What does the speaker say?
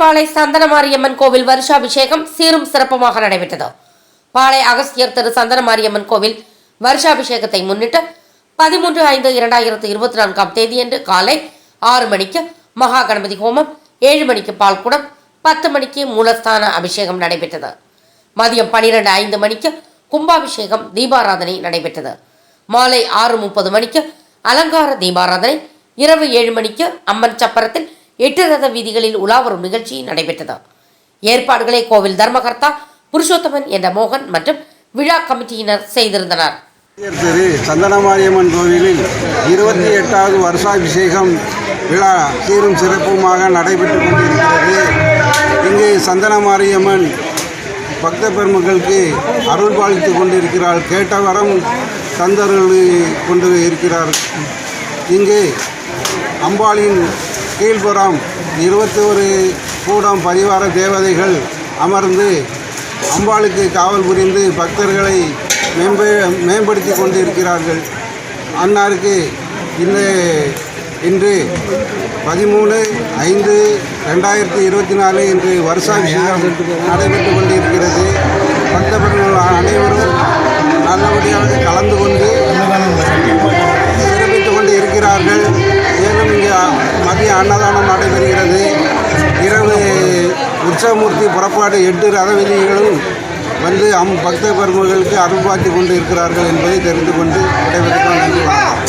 பாளை சந்தனமாரியம்மன் கோவில் வருஷாபிஷேகம் சீரும் சிறப்புமாக நடைபெற்றது. பாளை அகஸ்தியர் திரு சந்தனமாரியம்மன் கோவில் வருஷாபிஷேகத்தை முன்னிட்டு பதிமூன்று ஐந்து இரண்டாயிரத்து இருபத்தி நான்காம் தேதியன்று காலை ஆறு மணிக்கு மகா கணபதி ஹோமம் ஏழு மணிக்கு பால்குடம் பத்து மணிக்கு மூலஸ்தான அபிஷேகம் நடைபெற்றது. மதியம் பனிரெண்டு ஐந்து மணிக்கு கும்பாபிஷேகம் தீபாராதனை நடைபெற்றது. மாலை ஆறு முப்பது மணிக்கு அலங்கார தீபாராதனை இரவு ஏழு மணிக்கு அம்மன் சப்பரத்தில் எட்டு ரத வீதிகளில் உலாவரும் நிகழ்ச்சி நடைபெற்றது. ஏற்பாடுகளை கோவில் தர்மகர்த்தா புருஷோத்தமன் என்ற மோகன் மற்றும் விழா கமிட்டியினர் செய்திருந்தனர். திரு சந்தனமாரியம்மன் கோவிலில் இருபத்தி எட்டாவது வருஷாபிஷேகம் விழா சீரும் சிறப்புமாக நடைபெற்று கொண்டிருக்கிறது. இங்கு சந்தனமாரியம்மன் பக்த பெருமக்களுக்கு அருள் பாலித்து கொண்டிருக்கிறாள். கேட்ட வரம் தந்தருள் கொண்டு இருக்கிறார். இங்கு அம்பாளின் கீழ்புறம் இருபத்தி ஒரு கூடம் பரிவார தேவதைகள் அமர்ந்து அம்பாளுக்கு காவல் புரிந்து பக்தர்களை மேம்ப மேம்படுத்தி கொண்டு இருக்கிறார்கள் அன்னாருக்கு இந்த இன்று பதிமூணு ஐந்து ரெண்டாயிரத்தி இருபத்தி நாலு இன்று வருஷாபிஷேகம் நடைபெற்று கொண்டிருக்கிறது. பக்தர்கள் அனைவரும் நல்லபடியாக கலந்து கொண்டு வழிபாடு எட்டு ரத வீதிகளும் வந்து அம் பக்த பெருமகளுக்கு அருள்பாத்தி கொண்டு இருக்கிறார்கள் என்பதை தெரிந்து கொண்டு விடைபெறுகிறோம் நன்றி வணக்கம்.